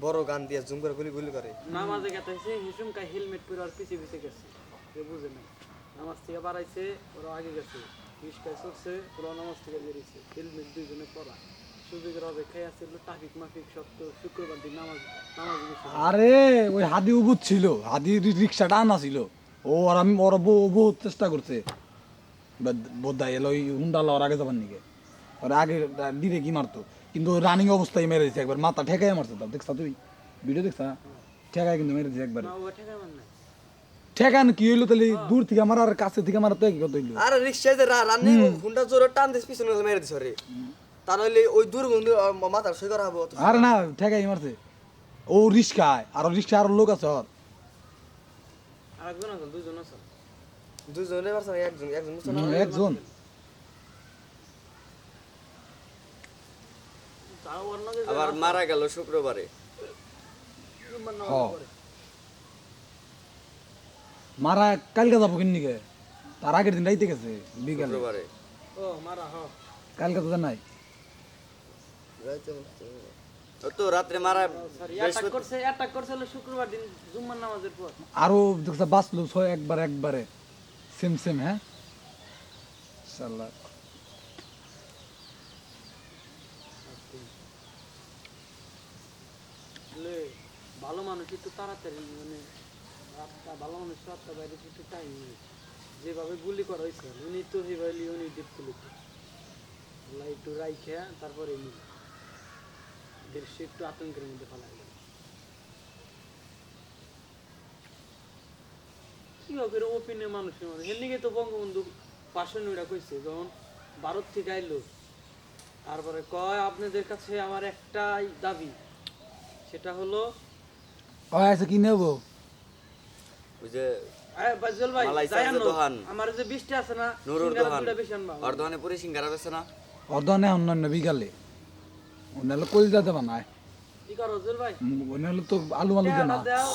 বড় গান দিয়ে জুম করে গুলি গুলি করে। নামাজে গেতে হয়েছে হিসুম কা হেলমেট পরে আর পিছে পিছে গেছে। কেউ বুঝে না নামাজ থেকে বাড়াইছে ওরা আগে গেছে। রিস্কায় চলছে ওরা নামাজ থেকে বেরিয়েছে। হেলমেট দুইজনে পরা। সুযোগের অপেক্ষায় আছে ট্রাফিক মাফিক সব তো শুক্রবার দিন নামাজ নামাজ আরে ওই হাদি উবুত ছিল। হাদি রি- রিক্সাটা আনা ছিল। ও আর আমি ওরা বউ বহুত চেষ্টা করছে। বোধহয় এলো ওই হুন্ডা লওয়ার আগে যাবার নিকে ওর আগে দিরে কি মারতো। কিন্তু রানিং অবস্থায় মেরে দিছে একবার। মাথা ঠেকাই মারছে তাও দেখছা তুই? ভিডিও দেখছা? ঠেকায় কিন্তু মেরে দিছে একবার। ঠেকান কি হইল তাহলে? দূর থেকে আমার আর কাছে থেকে আমার তো একই কথা হইল। আরে রিক্সায় যে রানি হুন্ডা জোরে টান দিস পিছনে মেরে দিছ রে। তা নইলে ওই দুর্গন্ধ মাথার সই করা হব আরে না ঠেকাই মারছে। ও রিক্সায় আর রিক্সা আরও লোক আছে আর একজন আছে দুজন আছে। দুজনে পারছে একজন একজন একজন তাও ওর লগে যে আবার মারা গেল শুক্রবারে। মারা কালকে যাব কিন্নিকে তার আগের দিন রাইতে গেছে বিকালে। শুক্রবারে। ও মারা হ। কালকে তো নাই। রাইতে তো রাত্রে মারা অ্যাটাক করছে অ্যাটাক করছে হলো শুক্রবার দিন জুম্মার নামাজের পর। আরও দেখছা বাঁচলো ছয় একবার একবারে। সেম সেম হ্যাঁ? সাল্লাহ আসলে ভালো মানুষ একটু তাড়াতাড়ি মানে রাস্তা ভালো মানুষ রাতটা বাইরে একটু টাইম যেভাবে গুলি করা হয়েছে, উনি তো সেভাবে উনি দেখছিল একটু রাইখে, তারপরে এমনি দৃশ্য একটু আতঙ্কের মধ্যে ফেলা গেল। কি হবে ওপিনে মানুষের মধ্যে এমনিকে তো বঙ্গবন্ধু পাশে নুড়া কইছে, যখন ভারত থেকে আইলো, তারপরে কয়, আপনাদের কাছে আমার একটাই দাবি সেটা হলো ও আছে কি নেব? ওই যে বাজল ভাই যাই আনো। আমার যে বৃষ্টি আছে না নুরুর সিঙ্গারা দোকান দুইটা বেশি আনবা ওর দোকানে পুরি সিঙ্গারা বেছে না। অর্ধনে অন্যান্য বিকালে। অন্যান্য কল যাতে বানায় কি করো জল ভাই? অন্যান্য তো আলু আলু দেয় না টেহাটা দাও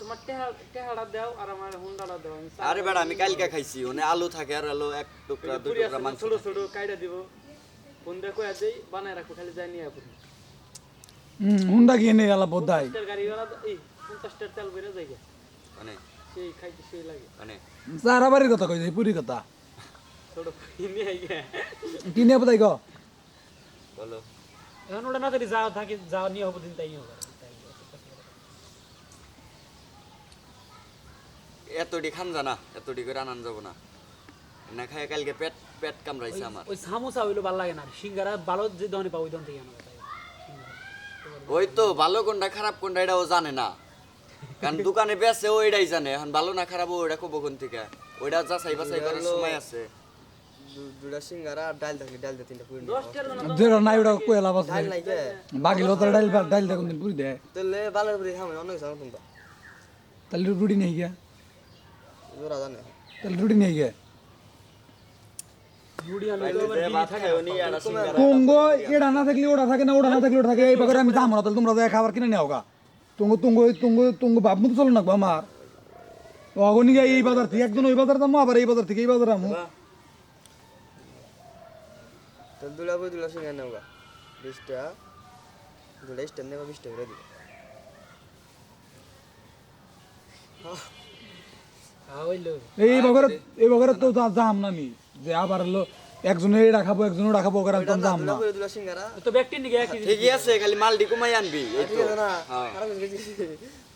তোমার টেহা- টেহাটা দাও আর আমার হুন্ডাটা দাও আমি চা- আরে বেড়া আমি কালকে খাইছি ওনে আলু থাকে আর আলু এক টুকরা দুই টুকরা মাংস ছোট ছোট কাইটা দিব। ফোন কয়া দেই বানায় রাখো খালি যাই নিয়ে আপনি হুন্ডা কিনে নিয়ে গেল বোধাই মানে মানে সারা বাড়ির কথা কইছে পুরি কথা। ছোট নিয়ে আইগে। কিনে বোধাই গ বলো। এখন ওটা না যদি যা থাকে যা নিয়ে হব দিন তাই হবে এতটি খান জানা এতটি করে আনান যাব না। না খাই কালকে পেট পেট কামড়াইছে আমার। ওই সামোসা হইল ভালো লাগে না। সিঙ্গারা ভালো যে দোকানে পাবো ওই দোকান থেকে আনো ওই তো ভালো কোনটা খারাপ কোনটা এটাও জানে না। কারণ দোকানে বেচে ও এটাই জানে এখন ভালো না খারাপ ও ওটা কব কোন থেকে। ওইটা যাচাই বাছাই করার সময় আছে। দু- দুটা সিঙ্গারা আর ডাল থাকলে ডাল দিয়ে তিনটা পুরি নাই ওটা কয়ে লাভ আছে নাই কে বাকি লোক ডাইল ডাইল দেখুন দিন পুরি দেয় তাহলে বালের পুরি খাবে অনেক কিছু আনতাম তাহলে রুটি নিয়ে গিয়া। জোরা জানে। তাহলে রুটি নিয়ে গিয়া রুডি আনো তাইলে যে ভাত খায় উনি আর সিঙ্গারা তুঙ্গ এটা না থাকলে ওটা থাকে না ওটা না থাকলে ওটা থাকে। এই প্রকারে আমি যাব না তাহলে তোমরা যাই খাবার কিনে নেও গা তুঙ্গ তুঙ্গ তুঙ্গ তুঙ্গ ভাব মতো চলো না আমার। অগনি গাই এই বাজার থেকে একজন ওই বাজার দাম আবার এই বাজার থেকে এই বাজার আমু দুলা পুরি দুলা সিঙ্গারা নেও গা বিশটা দুটা স্ট্যান্ড নেবা বিশটা করে দিবে। এই বগরে এই বগরে তো যা- যাম না আমি। যে আবার হলো একজনে এটা খাব একজনে ওটা খাব ওখানে তো যাম না। তো ব্যক্তি নিকে ঠিকই আছে খালি মালটি কমাই আনবি এই তো। না হ্যাঁ।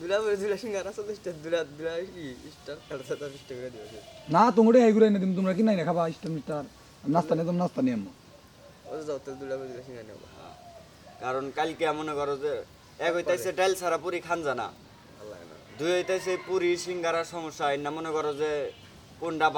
দুলা পুরি দুলা সিঙ্গারা চল্লিশটা দুলা দুলা কি স্টার সাড়ে করে দিবে না তোমরা এই ঘুরে দিম তোমরা কি নাই না খাবা স্টার মিস্টার? নাস্তা নিয়ে তুমি নাস্তা নিয়ে আমো ও যাও তাহলে দুলা পুরি দুলা সিঙ্গারা কারণ কালকে মনে করো যে এক হইতাছে ডাল ছাড়া পুরি খান জানা দুই হইতাছে পুরি সিঙ্গারার সমস্যা না মনে করো যে কোনটা